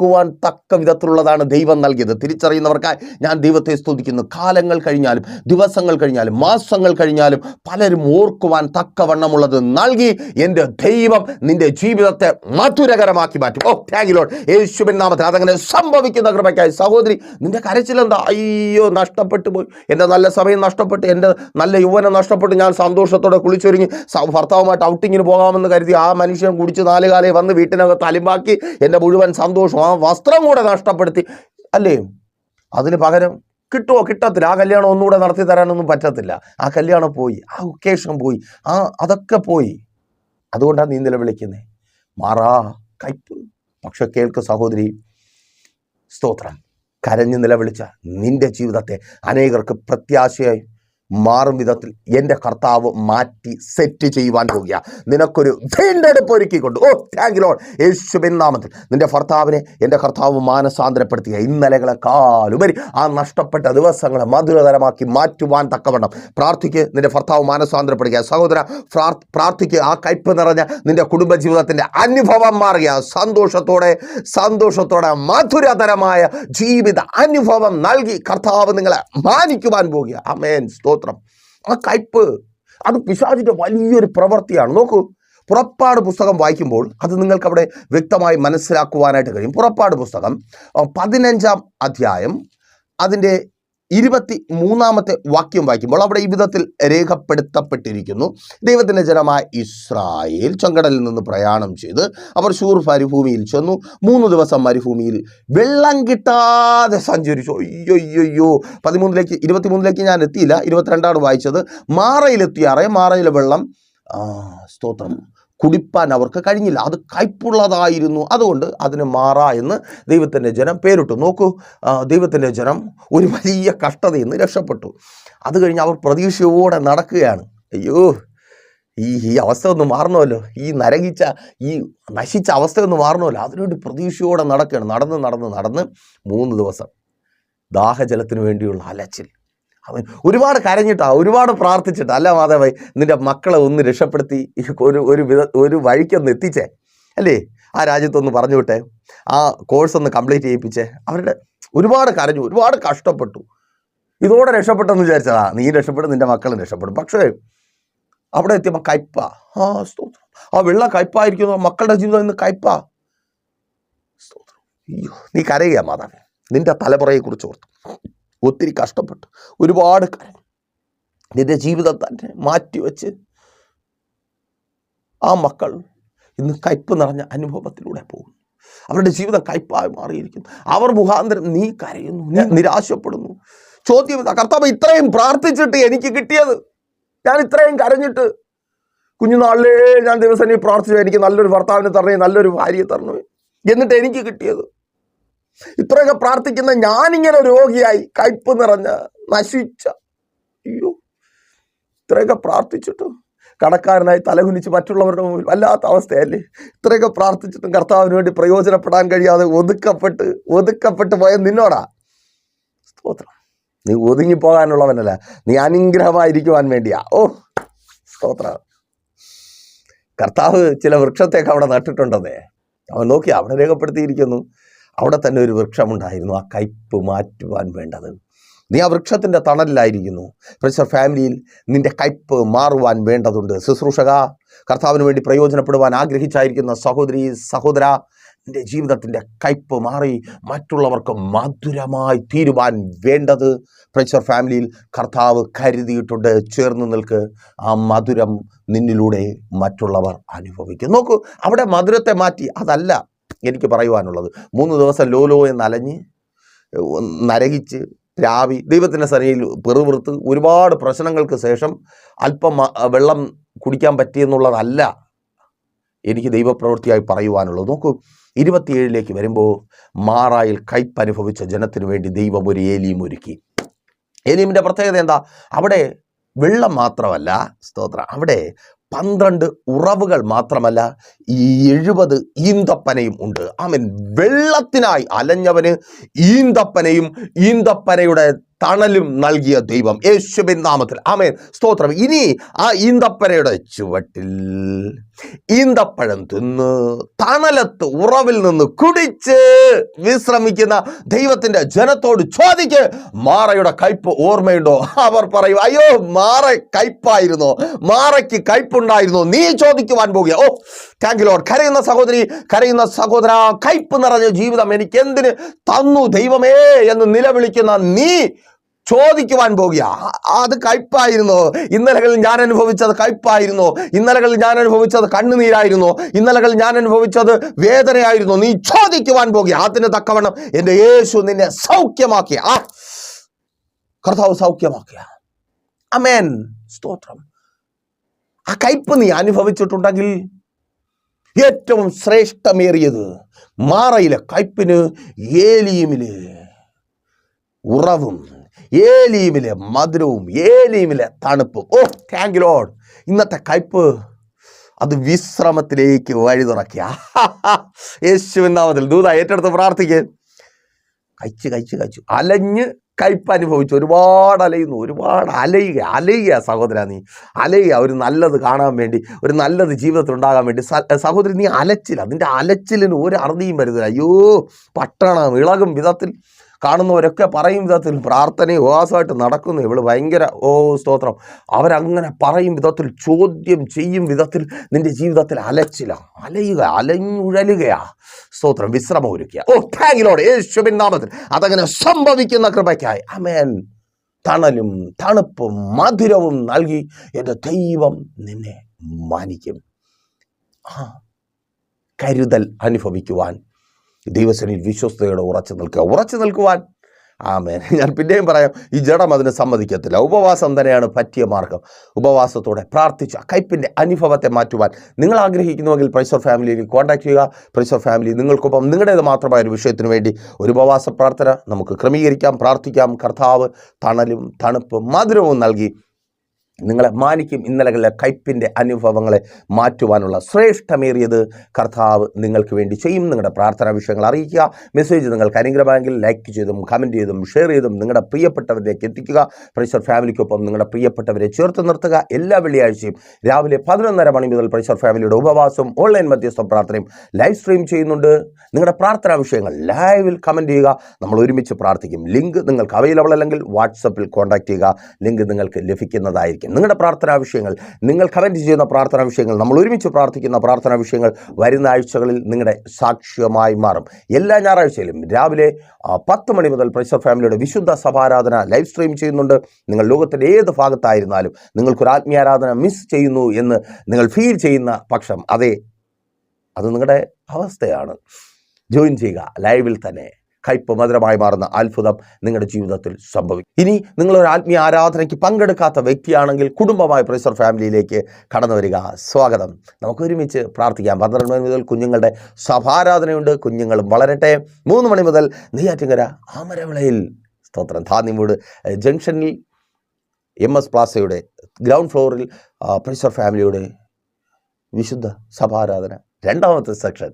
ഓർക്കുവാൻ തക്ക വിധത്തിലുള്ളതാണ് ദൈവം നൽകിയത്. തിരിച്ചറിയുന്നവർക്കായി ഞാൻ ദൈവത്തെ സ്തുതിക്കുന്നു. കാലങ്ങൾ കഴിഞ്ഞാലും ദിവസങ്ങൾ കഴിഞ്ഞാലും മാസങ്ങൾ കഴിഞ്ഞാലും പലരും ഓർക്കുവാൻ തക്കവണ്ണമുള്ളത് നൽകി എന്റെ ദൈവം നിന്റെ ജീവിതത്തെ മധുരകരമാക്കി മാറ്റും. ഓ താങ്ക് ലോഡ് യേശുബിൻ നാമത്തിൽ അതങ്ങനെ സംഭവിക്കുന്ന കൃപയ്ക്കായി. സഹോദരി നിന്റെ കരച്ചിലെന്താ? അയ്യോ നഷ്ടപ്പെട്ടു പോയി. എന്റെ നല്ല സമയം നഷ്ടപ്പെട്ടു. എന്റെ നല്ല യുവനെ നഷ്ടപ്പെട്ടു. ഞാൻ സന്തോഷത്തോടെ കുളിച്ചൊരുങ്ങി. ഭർത്താവുമായിട്ട് ഔട്ടിങ്ങിന് പോകാമെന്ന് കരുതി ആ മനുഷ്യൻ കുടിച്ച് നാല് കാലേ വന്ന് വീട്ടിനകത്ത് അലിമ്പാക്കി. എന്റെ മുഴുവൻ സന്തോഷം ആ വസ്ത്രം കൂടെ നഷ്ടപ്പെടുത്തി. അല്ലേ? അതിന് പകരം കിട്ടുമോ കിട്ടത്തില്ല. ആ കല്യാണം ഒന്നുകൂടെ നടത്തി തരാനൊന്നും പറ്റത്തില്ല. ആ കല്യാണം പോയി. ആ ഒക്കേഷൻ പോയി. ആ അതൊക്കെ പോയി. അതുകൊണ്ടാണ് നീ നിലവിളിക്കുന്നത് മാറാ. കയ്പ്. പക്ഷെ കേൾക്ക് സഹോദരി സ്തോത്രം. കരഞ്ഞു നിലവിളിച്ച നിന്റെ ജീവിതത്തെ അനേകർക്ക് പ്രത്യാശയായി. മാറും വിധത്തിൽ എന്റെ കർത്താവ് മാറ്റി സെറ്റ് ചെയ്യുവാൻ പോകുക നിനക്കൊരു വീണ്ടെടുപ്പ് ഒരുക്കിക്കൊണ്ട്. ഓ താങ്ക് ലോൺ യേശുബിൻ നാമത്തിൽ നിന്റെ ഭർത്താവിനെ എന്റെ കർത്താവ് മാനസാന്തരപ്പെടുത്തുക ഇന്നലകളെക്കാളുപരി ആ നഷ്ടപ്പെട്ട ദിവസങ്ങളെ മധുരതരമാക്കി മാറ്റുവാൻ തക്കവണ്ണം പ്രാർത്ഥിക്ക് നിന്റെ ഭർത്താവ് മാനസാന്തരപ്പെടുക സഹോദര പ്രാർ- പ്രാർത്ഥിക്ക് ആ കയ്പ് നിറഞ്ഞ നിന്റെ കുടുംബജീവിതത്തിന്റെ അനുഭവം മാറുക സന്തോഷത്തോടെ സന്തോഷത്തോടെ മധുരതരമായ ജീവിത അനുഭവം നൽകി കർത്താവ് നിങ്ങളെ മാനിക്കുവാൻ പോകുക അമേൻ സ്തോത്രം ആ കയ്പ് അത് പിശാചിന്റെ വലിയൊരു പ്രവൃത്തിയാണ്. നോക്കൂ പുറപ്പാട് പുസ്തകം വായിക്കുമ്പോൾ അത് നിങ്ങൾക്ക് അവിടെ വ്യക്തമായി മനസ്സിലാക്കുവാനായിട്ട് കഴിയും. പുറപ്പാട് പുസ്തകം പതിനഞ്ചാം അധ്യായം അതിന്റെ ഇരുപത്തി മൂന്നാമത്തെ വാക്യം വായിക്കുമ്പോൾ അവിടെ ഈ വിധത്തിൽ രേഖപ്പെടുത്തപ്പെട്ടിരിക്കുന്നു. ദൈവത്തിന്റെ ജനമായ ഇസ്രായേൽ ചെങ്കടലിൽ നിന്ന് പ്രയാണം ചെയ്ത് അവർ ഷൂർ മരുഭൂമിയിൽ ചെന്നു. മൂന്ന് ദിവസം മരുഭൂമിയിൽ വെള്ളം കിട്ടാതെ സഞ്ചരിച്ചു. അയ്യോ അയ്യോ അയ്യോ പതിമൂന്നിലേക്ക് ഇരുപത്തിമൂന്നിലേക്ക് ഞാൻ എത്തിയില്ല. ഇരുപത്തിരണ്ടാണ് വായിച്ചത്. മാറയിലെത്തിയാറേ മാറയിലെ വെള്ളം. സ്തോത്രം. കുടിപ്പാൻ അവർക്ക് കഴിഞ്ഞില്ല. അത് കയ്പുള്ളതായിരുന്നു. അതുകൊണ്ട് അതിന് മാറ എന്ന് ദൈവത്തിന്റെ ജനം പേരിട്ടു. നോക്കൂ ദൈവത്തിന്റെ ജനം ഒരു വലിയ കഷ്ടതയിൽ നിന്ന് രക്ഷപ്പെട്ടു. അത് കഴിഞ്ഞ് അവർ പ്രതീക്ഷയോടെ നടക്കുകയാണ്. അയ്യോ ഈ ഈ അവസ്ഥ ഒന്ന് മാറണമല്ലോ. ഈ നരകിച്ച ഈ നശിച്ച അവസ്ഥ ഒന്ന് മാറണമല്ലോ. അതിനുവേണ്ടി പ്രതീക്ഷയോടെ നടക്കുകയാണ്. നടന്ന് നടന്ന് നടന്ന് മൂന്ന് ദിവസം ദാഹജലത്തിന് വേണ്ടിയുള്ള അലച്ചിൽ. അവൻ ഒരുപാട് കരഞ്ഞിട്ടാ ഒരുപാട് പ്രാർത്ഥിച്ചിട്ട് അല്ല മാധവ നിന്റെ മക്കളെ ഒന്ന് രക്ഷപ്പെടുത്തി ഒരു ഒരു വിധ ഒരു വഴിക്കൊന്ന് എത്തിച്ചേ. അല്ലേ? ആ രാജ്യത്തൊന്ന് പറഞ്ഞു വിട്ടെ ആ കോഴ്സ് ഒന്ന് കംപ്ലീറ്റ് ചെയ്യിപ്പിച്ചേ. അവരുടെ ഒരുപാട് കരഞ്ഞു ഒരുപാട് കഷ്ടപ്പെട്ടു. ഇതോടെ രക്ഷപ്പെട്ടെന്ന് വിചാരിച്ചതാ നീ രക്ഷപ്പെടും നിന്റെ മക്കളും രക്ഷപ്പെടും. പക്ഷേ അവിടെ എത്തിയപ്പോൾ കയ്പ. ആ സ്തോത്രം. ആ വെള്ള കയ്പായിരിക്കുന്നു മക്കളുടെ ജീവിതം ഇന്ന് കയ്പ. സ്തോത്രം. അയ്യോ നീ കരയുക മാതാവേ. നിന്റെ തലമുറയെക്കുറിച്ച് ഓർത്തു. ഒത്തിരി കഷ്ടപ്പെട്ടു. ഒരുപാട് നിന്റെ ജീവിതം തന്നെ മാറ്റിവെച്ച് ആ മക്കൾ ഇന്ന് കയ്പ് നിറഞ്ഞ അനുഭവത്തിലൂടെ പോകും അവരുടെ ജീവിതം കയ്പായി മാറിയിരിക്കുന്നു. അവർ മുഖാന്തരം നീ കരയുന്നു. ഞാൻ നിരാശപ്പെടുന്നു. ചോദ്യം ഇതാ. കർത്താവ് ഇത്രയും പ്രാർത്ഥിച്ചിട്ട് എനിക്ക് കിട്ടിയത്. ഞാൻ ഇത്രയും കരഞ്ഞിട്ട് കുഞ്ഞുനാളിലേ ഞാൻ ദിവസം പ്രാർത്ഥിച്ചു. എനിക്ക് നല്ലൊരു ഭർത്താവിനെ തരണേ നല്ലൊരു ഭാര്യയെ തരണേ. എന്നിട്ട് എനിക്ക് കിട്ടിയത് ഇത്രയൊക്കെ പ്രാർത്ഥിക്കുന്ന ഞാനിങ്ങനെ രോഗിയായി കയ്പ് നിറഞ്ഞ നശിച്ച. അയ്യോ ഇത്രയൊക്കെ പ്രാർത്ഥിച്ചിട്ടും കടക്കാരനായി തലകുനിച്ച് മറ്റുള്ളവരുടെ മുമ്പിൽ വല്ലാത്ത അവസ്ഥയല്ലേ? ഇത്രയൊക്കെ പ്രാർത്ഥിച്ചിട്ടും കർത്താവിന് വേണ്ടി പ്രയോജനപ്പെടാൻ കഴിയാതെ ഒതുക്കപ്പെട്ട് ഒതുക്കപ്പെട്ട് പോയ നിന്നോടാ. സ്തോത്രം. നീ ഒതുങ്ങിപ്പോകാനുള്ളവനല്ല നീ അനുഗ്രഹമായിരിക്കുവാൻ വേണ്ടിയാ. ഓ സ്തോത്രം. കർത്താവ് ചില വൃക്ഷത്തേക്ക് അവിടെ നട്ടിട്ടുണ്ടെന്നേ. അവൻ നോക്കി അവിടെ രേഖപ്പെടുത്തിയിരിക്കുന്നു. അവിടെ തന്നെ ഒരു വൃക്ഷമുണ്ടായിരുന്നു. ആ കയ്പ് മാറ്റുവാൻ വേണ്ടത്. നീ ആ വൃക്ഷത്തിന്റെ തണലിലായിരിക്കുന്നു. പ്രശ്ന ഫാമിലിയിൽ നിന്റെ കയ്പ് മാറുവാൻ വേണ്ടതുണ്ട്. ശുശ്രൂഷക കർത്താവിന് വേണ്ടി പ്രയോജനപ്പെടുവാൻ ആഗ്രഹിച്ചായിരിക്കുന്ന സഹോദരി സഹോദര നിന്റെ ജീവിതത്തിന്റെ കയ്പ് മാറി മറ്റുള്ളവർക്ക് മധുരമായി തീരുവാൻ വേണ്ടത്. പ്രഷർ ഫാമിലിയിൽ കർത്താവ് കരുതിയിട്ടുണ്ട്. ചേർന്ന് നിൽക്ക്. ആ മധുരം നിന്നിലൂടെ മറ്റുള്ളവർ അനുഭവിക്കും. നോക്കൂ അവിടെ മധുരത്തെ മാറ്റി അതല്ല. എനിക്ക് പറയുവാനുള്ളത്. മൂന്ന് ദിവസം ലോലോ എന്ന് അലഞ്ഞ് നരകിച്ച് രാവി ദൈവത്തിന്റെ സനയിൽ പെറുപിറുത്ത് ഒരുപാട് പ്രശ്നങ്ങൾക്ക് ശേഷം അല്പം വെള്ളം കുടിക്കാൻ പറ്റിയെന്നുള്ളതല്ല എനിക്ക് ദൈവപ്രവൃത്തിയായി പറയുവാനുള്ളത്. നോക്കൂ ഇരുപത്തിയേഴിലേക്ക് വരുമ്പോൾ മാറായിൽ കയ്പ് ജനത്തിനു ജനത്തിന് വേണ്ടി ദൈവം ഒരു ഏലിയും ഒരുക്കി. ഏലിയമിന്റെ പ്രത്യേകത എന്താ? അവിടെ വെള്ളം മാത്രമല്ല സ്തോത്ര അവിടെ പന്ത്രണ്ട് ഉറവുകൾ മാത്രമല്ല ഈ എഴുപത് ഈന്തപ്പനയും ഉണ്ട്. ആമൻ. വെള്ളത്തിനായി അലഞ്ഞവന് ഈന്തപ്പനയും ഈന്തപ്പനയുടെ തണലും നൽകിയ ദൈവം യേശുബിൻ നാമത്തിൽ. ആമേൻ. സ്തോത്രം. ഇനി ആ ഈന്തപ്പനയുടെ ചുവട്ടിൽ ഈന്തപ്പഴം തിന്ന് തണലത്ത് ഉറവിൽ നിന്ന് കുടിച്ച് വിശ്രമിക്കുന്ന ദൈവത്തിന്റെ ജനത്തോട് ചോദിക്ക് മാറയുടെ കയ്പ് ഓർമ്മയുണ്ടോ? അവർ പറയും അയ്യോ മാറ കയ്പായിരുന്നോ. മാറയ്ക്ക് കയ്പുണ്ടായിരുന്നോ. നീ ചോദിക്കുവാൻ പോകുക. ഓ താങ്ക് ലോഡ് കരയുന്ന സഹോദരി കരയുന്ന സഹോദര കയ്പ് നിറഞ്ഞ ജീവിതം എനിക്ക് എന്തിന് തന്നു ദൈവമേ എന്ന് നിലവിളിക്കുന്ന നീ ചോദിക്കുവാൻ പോകുക. അത് കയ്പായിരുന്നു. ഇന്നലകളിൽ ഞാൻ അനുഭവിച്ചത് കയ്പായിരുന്നു. ഇന്നലകളിൽ ഞാൻ അനുഭവിച്ചത് കണ്ണുനീരായിരുന്നു. ഇന്നലകളിൽ ഞാൻ അനുഭവിച്ചത് വേദനയായിരുന്നു. നീ ചോദിക്കുവാൻ പോകുക. അതിന് തക്കവണ്ണം എന്റെ യേശു നിന്നെ സൗഖ്യമാക്കിയ. ആ കർത്താവ് സൗഖ്യമാക്കിയ. അമേൻ സ്തോത്രം. ആ കയ്പ് നീ അനുഭവിച്ചിട്ടുണ്ടെങ്കിൽ ഏറ്റവും ശ്രേഷ്ഠമേറിയത് മാറയിലെ കയ്പിന് ഏലിയുമിൽ ഉറവും ഏലീമിലെ മധുരവും ഏലീമിലെ തണുപ്പും. ഓ താങ്ക് ലോഡ് ഇന്നത്തെ കയ്പ് അത് വിശ്രമത്തിലേക്ക് വഴി തുറക്കുക യേശുവിനാമത്തിൽ ദൂത ഏറ്റെടുത്ത് പ്രാർത്ഥിക്കേ. കഴിച്ച് കഴിച്ച് കഴിച്ചു. അലഞ്ഞ് കയ്പ് അനുഭവിച്ചു ഒരുപാട് അലയുന്നു ഒരുപാട് അലയുക അലയുക സഹോദര നീ. അലയുക ഒരു നല്ലത് കാണാൻ വേണ്ടി ഒരു നല്ലത് ജീവിതത്തിൽ ഉണ്ടാകാൻ വേണ്ടി. സഹോദരൻ സഹോദരി നീ അലച്ചില്ല. അതിന്റെ അലച്ചിലിന് ഒരു അറുതിയും വരുന്നില്ല. അയ്യോ പട്ടണം ഇളകും വിധത്തിൽ കാണുന്നവരൊക്കെ പറയും വിധത്തിൽ പ്രാർത്ഥനയും ഉപവാസമായിട്ട് നടക്കുന്നു. ഇവൾ ഭയങ്കര ഓ സ്തോത്രം. അവരങ്ങനെ പറയും വിധത്തിൽ ചോദ്യം ചെയ്യും വിധത്തിൽ നിന്റെ ജീവിതത്തിൽ അലച്ചില്ല അലയുക അലഞ്ഞുഴലുകയാ. സ്തോത്രം വിശ്രമം ഒരുക്കുക ഓ താങ്കിലോട് യേശുബിൻ നാമത്തിൽ. അതങ്ങനെ സംഭവിക്കുന്ന കൃപയ്ക്കായി. അമേൻ തണലും തണുപ്പും മധുരവും നൽകി എന്റെ ദൈവം നിന്നെ മാനിക്കും. ആ കരുതൽ അനുഭവിക്കുവാൻ ദൈവസനിൽ വിശ്വസ്തയോടെ ഉറച്ചു നിൽക്കുക. ഉറച്ചു നിൽക്കുവാൻ. ആമേൻ. ഞാൻ പിന്നെയും പറയാം ഈ ജഡം അതിന് സമ്മതിക്കത്തില്ല. ഉപവാസം തന്നെയാണ് പറ്റിയ മാർഗം. ഉപവാസത്തോടെ പ്രാർത്ഥിച്ച. കയ്പിന്റെ അനുഭവത്തെ മാറ്റുവാൻ. നിങ്ങൾ ആഗ്രഹിക്കുന്നുവെങ്കിൽ പ്രൈസർ ഫാമിലിയിൽ കോൺടാക്ട് ചെയ്യുക. പ്രൈസർ ഫാമിലി നിങ്ങൾക്കൊപ്പം നിങ്ങളുടേത് മാത്രമായ ഒരു വിഷയത്തിന് വേണ്ടി ഒരു ഉപവാസ പ്രാർത്ഥന നമുക്ക് ക്രമീകരിക്കാം പ്രാർത്ഥിക്കാം. കർത്താവ് തണലും തണുപ്പും മധുരവും നൽകി നിങ്ങളെ മാനിക്കും ഇന്നലകളിലെ കയ്പിന്റെ അനുഭവങ്ങളെ മാറ്റുവാനുള്ള ശ്രേഷ്ഠമേറിയത് കർത്താവ് നിങ്ങൾക്ക് വേണ്ടി ചെയ്യും. നിങ്ങളുടെ പ്രാർത്ഥനാ വിഷയങ്ങൾ അറിയിക്കുക. മെസ്സേജ് നിങ്ങൾക്ക് അനുഗ്രഹമെങ്കിൽ ലൈക്ക് ചെയ്തും കമന്റ് ചെയ്തും ഷെയർ ചെയ്തും നിങ്ങളുടെ പ്രിയപ്പെട്ടവരിലേക്ക് എത്തിക്കുക. പ്രൈസർ ഫാമിലിക്കൊപ്പം നിങ്ങളുടെ പ്രിയപ്പെട്ടവരെ ചേർത്ത് നിർത്തുക. എല്ലാ വെള്ളിയാഴ്ചയും രാവിലെ പതിനൊന്നര മണി മുതൽ പ്രൈസർ ഫാമിലിയുടെ ഉപവാസവും ഓൺലൈൻ മധ്യസ്ഥ പ്രാർത്ഥനയും ലൈവ് സ്ട്രീം ചെയ്യുന്നുണ്ട്. നിങ്ങളുടെ പ്രാർത്ഥനാ വിഷയങ്ങൾ ലൈവിൽ കമന്റ് ചെയ്യുക. നമ്മൾ ഒരുമിച്ച് പ്രാർത്ഥിക്കും. ലിങ്ക് നിങ്ങൾക്ക് അവൈലബിൾ അല്ലെങ്കിൽ വാട്സപ്പിൽ കോൺടാക്റ്റ് ചെയ്യുക. ലിങ്ക് നിങ്ങൾക്ക് ലഭിക്കുന്നതായിരിക്കും. നിങ്ങളുടെ പ്രാർത്ഥനാ വിഷയങ്ങൾ നിങ്ങൾ കമന്റ് ചെയ്യുന്ന പ്രാർത്ഥനാ വിഷയങ്ങൾ നമ്മൾ ഒരുമിച്ച് പ്രാർത്ഥിക്കുന്ന പ്രാർത്ഥനാ വിഷയങ്ങൾ വരുന്ന ആഴ്ചകളിൽ നിങ്ങളുടെ സാക്ഷ്യമായി മാറും. എല്ലാ ഞായറാഴ്ചയിലും രാവിലെ പത്ത് മണി മുതൽ പ്രൈസർ ഫാമിലിയുടെ വിശുദ്ധ സഭാരാധന ലൈവ് സ്ട്രീം ചെയ്യുന്നുണ്ട്. നിങ്ങൾ ലോകത്തിന്റെ ഏത് ഭാഗത്തായിരുന്നാലും നിങ്ങൾക്കൊരു ആത്മീയാരാധന മിസ് ചെയ്യുന്നു എന്ന് നിങ്ങൾ ഫീൽ ചെയ്യുന്ന പക്ഷം അതെ അത് നിങ്ങളുടെ അവസ്ഥയാണ്. ജോയിൻ ചെയ്യുക ലൈവിൽ തന്നെ. കയ്പ് മധുരമായി മാറുന്ന അത്ഭുതം നിങ്ങളുടെ ജീവിതത്തിൽ സംഭവിക്കും. ഇനി നിങ്ങളൊരു ആത്മീയ ആരാധനയ്ക്ക് പങ്കെടുക്കാത്ത വ്യക്തിയാണെങ്കിൽ കുടുംബമായ പ്രൊഫസർ ഫാമിലിയിലേക്ക് കടന്നു വരിക. സ്വാഗതം. നമുക്ക് ഒരുമിച്ച് പ്രാർത്ഥിക്കാം. പന്ത്രണ്ട് മണി മുതൽ കുഞ്ഞുങ്ങളുടെ സഭാരാധനയുണ്ട്. കുഞ്ഞുങ്ങളും വളരട്ടെ. മൂന്ന് മണി മുതൽ നെയ്യാറ്റിങ്കര ആമരവിളയിൽ. സ്തോത്രം. ധാന്യമൂട് ജംഗ്ഷനിൽ എം എസ് പ്ലാസയുടെ ഗ്രൗണ്ട് ഫ്ലോറിൽ പ്രൊഫസർ ഫാമിലിയുടെ വിശുദ്ധ സഭാരാധന. രണ്ടാമത്തെ സെക്ഷൻ.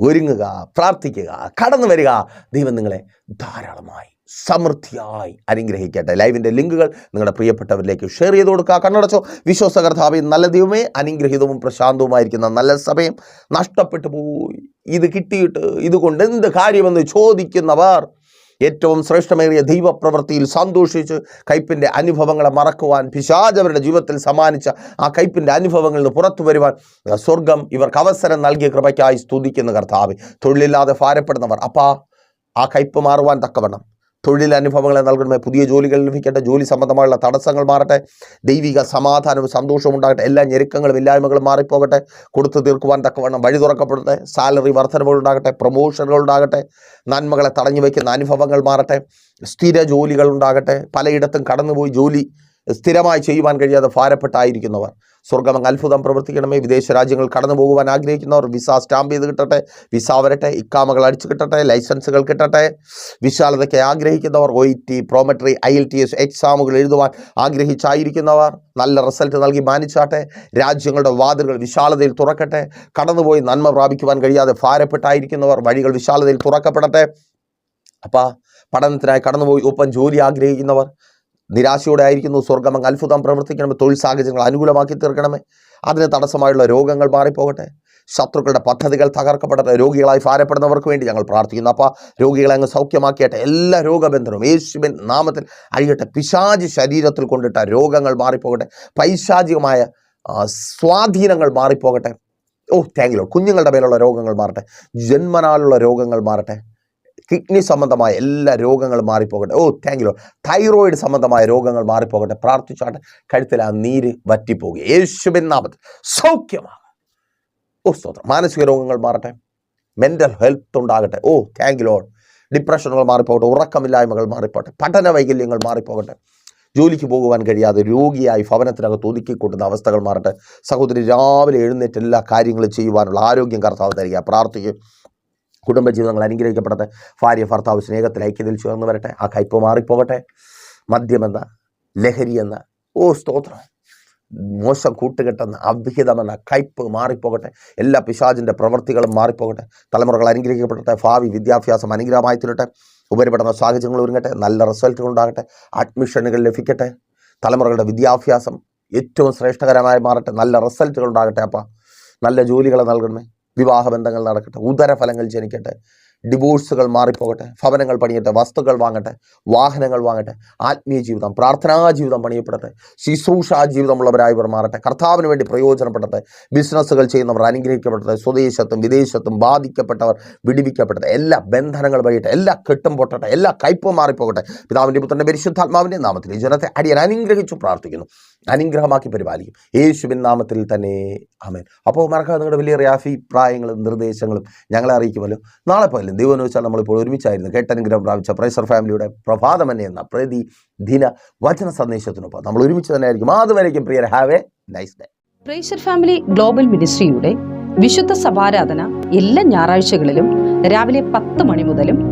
ഒരുങ്ങുക പ്രാർത്ഥിക്കുക കടന്നു വരിക. ദൈവം നിങ്ങളെ ധാരാളമായി സമൃദ്ധിയായി അനുഗ്രഹിക്കട്ടെ. ലൈവിന്റെ ലിങ്കുകൾ നിങ്ങളുടെ പ്രിയപ്പെട്ടവരിലേക്ക് ഷെയർ ചെയ്ത് കൊടുക്കുക. കണ്ണടച്ചോ വിശ്വാസകർത്താവി നല്ല ദൈവമേ അനുഗ്രഹീതവും പ്രശാന്തവുമായിരിക്കുന്ന നല്ല സമയം നഷ്ടപ്പെട്ടു പോയി. ഇത് കിട്ടിയിട്ട് ഇതുകൊണ്ട് എന്ത് കാര്യമെന്ന് ചോദിക്കുന്നവർ ഏറ്റവും ശ്രേഷ്ഠമേറിയ ദൈവപ്രവൃത്തിയിൽ സന്തോഷിച്ച് കയ്പിന്റെ അനുഭവങ്ങളെ മറക്കുവാൻ പിശാജ് അവരുടെ ജീവിതത്തിൽ സമ്മാനിച്ച ആ കയ്പിന്റെ അനുഭവങ്ങളിൽ നിന്ന് പുറത്തു വരുവാൻ സ്വർഗം ഇവർക്ക് അവസരം നൽകിയ കൃപയ്ക്കായി സ്തുതിക്കുന്ന കർത്താവ്. തൊഴിലില്ലാതെ ഭാരപ്പെടുന്നവർ അപ്പാ ആ കയ്പ് മാറുവാൻ തക്കവണ്ണം. തൊഴിലനുഭവങ്ങളെ നൽകണമേ. പുതിയ ജോലികൾ ലഭിക്കട്ടെ. ജോലി സംബന്ധമായുള്ള തടസ്സങ്ങൾ മാറട്ടെ. ദൈവിക സമാധാനവും സന്തോഷവും ഉണ്ടാകട്ടെ. എല്ലാ ഞെരുക്കങ്ങളും ഇല്ലായ്മകളും മാറിപ്പോകട്ടെ. കൊടുത്തു തീർക്കുവാൻ തക്കവണ്ണം വഴി തുറക്കപ്പെടട്ടെ. സാലറി വർധനവുകൾ ഉണ്ടാകട്ടെ. പ്രൊമോഷനുകൾ ഉണ്ടാകട്ടെ. നന്മകളെ തടഞ്ഞു വയ്ക്കുന്ന അനുഭവങ്ങൾ മാറട്ടെ. സ്ഥിര ജോലികൾ ഉണ്ടാകട്ടെ. പലയിടത്തും കടന്നുപോയി ജോലി സ്ഥിരമായി ചെയ്യുവാൻ കഴിയാതെ ഭാരപ്പെട്ടായിരിക്കുന്നവർ. സ്വർഗം അത്ഭുതം പ്രവർത്തിക്കണമേ. വിദേശ രാജ്യങ്ങൾ കടന്നു പോകുവാൻ ആഗ്രഹിക്കുന്നവർ വിസ സ്റ്റാമ്പ് ചെയ്ത് കിട്ടട്ടെ വിസ വരട്ടെ ഇക്കാമകൾ അടിച്ചു കിട്ടട്ടെ ലൈസൻസുകൾ കിട്ടട്ടെ. വിശാലതയ്ക്ക് ആഗ്രഹിക്കുന്നവർ O T Prometric I L T S എക്സാമുകൾ എഴുതുവാൻ ആഗ്രഹിച്ചായിരിക്കുന്നവർ നല്ല റിസൾട്ട് നൽകി മാനിച്ചാട്ടെ. രാജ്യങ്ങളുടെ വാതിലുകൾ വിശാലതയിൽ തുറക്കട്ടെ. കടന്നുപോയി നന്മ പ്രാപിക്കുവാൻ കഴിയാതെ ഭാരപ്പെട്ടായിരിക്കുന്നവർ വഴികൾ വിശാലതയിൽ തുറക്കപ്പെടട്ടെ. അപ്പം പഠനത്തിനായി കടന്നുപോയി ഒപ്പം ജോലി ആഗ്രഹിക്കുന്നവർ നിരാശയോടെ ആയിരിക്കുന്നു സ്വർഗമങ്ങ് അത്ഭുതം പ്രവർത്തിക്കണമേ. തൊഴിൽ സാഹചര്യങ്ങൾ അനുകൂലമാക്കി തീർക്കണമേ. അതിന് തടസ്സമായുള്ള രോഗങ്ങൾ മാറിപ്പോകട്ടെ. ശത്രുക്കളുടെ പദ്ധതികൾ തകർക്കപ്പെടട്ടെ. രോഗികളായി ഭാരപ്പെടുന്നവർക്ക് വേണ്ടി ഞങ്ങൾ പ്രാർത്ഥിക്കുന്നു. അപ്പോൾ രോഗികളെ അങ്ങ് സൗഖ്യമാക്കിയട്ടെ. എല്ലാ രോഗബന്ധനവും യേശുവിൻ നാമത്തിൽ അഴിയട്ടെ. പിശാജ് ശരീരത്തിൽ കൊണ്ടിട്ട രോഗങ്ങൾ മാറിപ്പോകട്ടെ. പൈശാചികമായ സ്വാധീനങ്ങൾ മാറിപ്പോകട്ടെ. ഓ താങ്ക് യു കുഞ്ഞുങ്ങളുടെ മേലുള്ള രോഗങ്ങൾ മാറട്ടെ. ജന്മനാലുള്ള രോഗങ്ങൾ മാറട്ടെ. കിഡ്നി സംബന്ധമായ എല്ലാ രോഗങ്ങളും മാറിപ്പോകട്ടെ. ഓ താങ്ക് യു തൈറോയിഡ് സംബന്ധമായ രോഗങ്ങൾ മാറിപ്പോകട്ടെ. പ്രാർത്ഥിച്ചാട്ടെ കഴുത്തിൽ ആ നീര് വറ്റിപ്പോകുക യേശുവിൻ നാമത്തിൽ സൗഖ്യമാണ് ഓ സ്തോത്രം. മാനസിക രോഗങ്ങൾ മാറട്ടെ. മെന്റൽ ഹെൽത്ത് ഉണ്ടാകട്ടെ. ഓ താങ്ക് ലോഡ് ഡിപ്രഷനുകൾ മാറിപ്പോകട്ടെ. ഉറക്കമില്ലായ്മകൾ മാറിപ്പോകട്ടെ. പഠന വൈകല്യങ്ങൾ മാറിപ്പോകട്ടെ. ജോലിക്ക് പോകുവാൻ കഴിയാതെ രോഗിയായി ഭവനത്തിനകത്ത് ഒതുക്കിക്കൂട്ടുന്ന അവസ്ഥകൾ മാറട്ടെ. സഹോദരി രാവിലെ എഴുന്നേറ്റ് എല്ലാ കാര്യങ്ങളും ചെയ്യുവാനുള്ള ആരോഗ്യം കർത്താവ് തരിക. പ്രാർത്ഥിക്കും. കുടുംബജീവിതങ്ങൾ അനുഗ്രഹിക്കപ്പെടട്ടെ. ഭാര്യ ഭർത്താവ് സ്നേഹത്തിൽ ഐക്യത്തിൽ ചേർന്ന് വരട്ടെ. ആ കയ്പ് മാറിപ്പോകട്ടെ. മദ്യമെന്ന ലഹരിയെന്ന ഓ സ്തോത്രം. മോശം കൂട്ടുകെട്ടെന്ന അവിഹിതമെന്ന കയ്പ് മാറിപ്പോകട്ടെ. എല്ലാ പിശാജിന്റെ പ്രവൃത്തികളും മാറിപ്പോകട്ടെ. തലമുറകൾ അനുഗ്രഹിക്കപ്പെടട്ടെ. ഭാവി വിദ്യാഭ്യാസം അനുഗ്രഹമായി തീരട്ടെ. ഉപരിപഠന സാഹചര്യങ്ങൾ ഒരുങ്ങട്ടെ. നല്ല റിസൾട്ടുകൾ ഉണ്ടാകട്ടെ. അഡ്മിഷനുകൾ ലഭിക്കട്ടെ. തലമുറകളുടെ വിദ്യാഭ്യാസം ഏറ്റവും ശ്രേഷ്ഠകരമായി മാറട്ടെ. നല്ല റിസൾട്ടുകൾ ഉണ്ടാകട്ടെ അപ്പം. നല്ല ജോലികൾ നൽകണമേ. വിവാഹ ബന്ധങ്ങൾ നടക്കട്ടെ ഉദരഫലങ്ങൾ ജനിക്കട്ടെ ഡിവോഴ്സുകൾ മാറിപ്പോകട്ടെ ഭവനങ്ങൾ പണിയട്ടെ വസ്തുക്കൾ വാങ്ങട്ടെ വാഹനങ്ങൾ വാങ്ങട്ടെ ആത്മീയ ജീവിതം പ്രാർത്ഥനാ ജീവിതം പണിയപ്പെടട്ടെ ശുശ്രൂഷാ ജീവിതമുള്ളവരായി മാറട്ടെ കർത്താവിന് വേണ്ടി പ്രയോജനപ്പെടട്ടെ ബിസിനസ്സുകൾ ചെയ്യുന്നവർ അനുഗ്രഹിക്കപ്പെടട്ടെ സ്വദേശത്തും വിദേശത്തും ബാധിക്കപ്പെട്ടവർ വിടിവിക്കപ്പെടട്ടെ എല്ലാ ബന്ധനങ്ങൾ വഴിയട്ടെ എല്ലാ കെട്ടും പൊട്ടട്ടെ എല്ലാ കയ്പും മാറിപ്പോകട്ടെ പിതാവിന്റെ പുത്രന്റെ പരിശുദ്ധാത്മാവിന്റെ നാമത്തിൽ ജനത്തെ അടിയൻ അനുഗ്രഹിച്ചു പ്രാർത്ഥിക്കുന്നു. അനുഗ്രഹമാക്കി പരിപാലിക്കും. യേശുവിൻ നാമത്തിൽ തന്നെ. ആമേൻ. അപ്പോൾ മറക്കാതെ നിങ്ങളുടെ വലിയ അഭിപ്രായങ്ങളും നിർദ്ദേശങ്ങളും ഞങ്ങളെ അറിയിക്കുമല്ലോ. നാളെ പോലും ദൈവം വെച്ചാൽ നമ്മളിപ്പോൾ ഒരുമിച്ചായിരുന്നു കേട്ടനുഗ്രഹം പ്രാപിച്ച പ്രൈസർ ഫാമിലിയുടെ പ്രഭാതമന്നെ എന്ന പ്രതി ദിന വചന സന്ദേശത്തിനൊപ്പം നമ്മൾ ഒരുമിച്ച് തന്നെ ആയിരിക്കും അതുവരേക്കും prior have a nice day praiser family global മിനിസ്ട്രിയുടെ വിശുദ്ധ സഭാരാധന എല്ലാ ഞായറാഴ്ചകളിലും രാവിലെ പത്ത് മണി മുതലും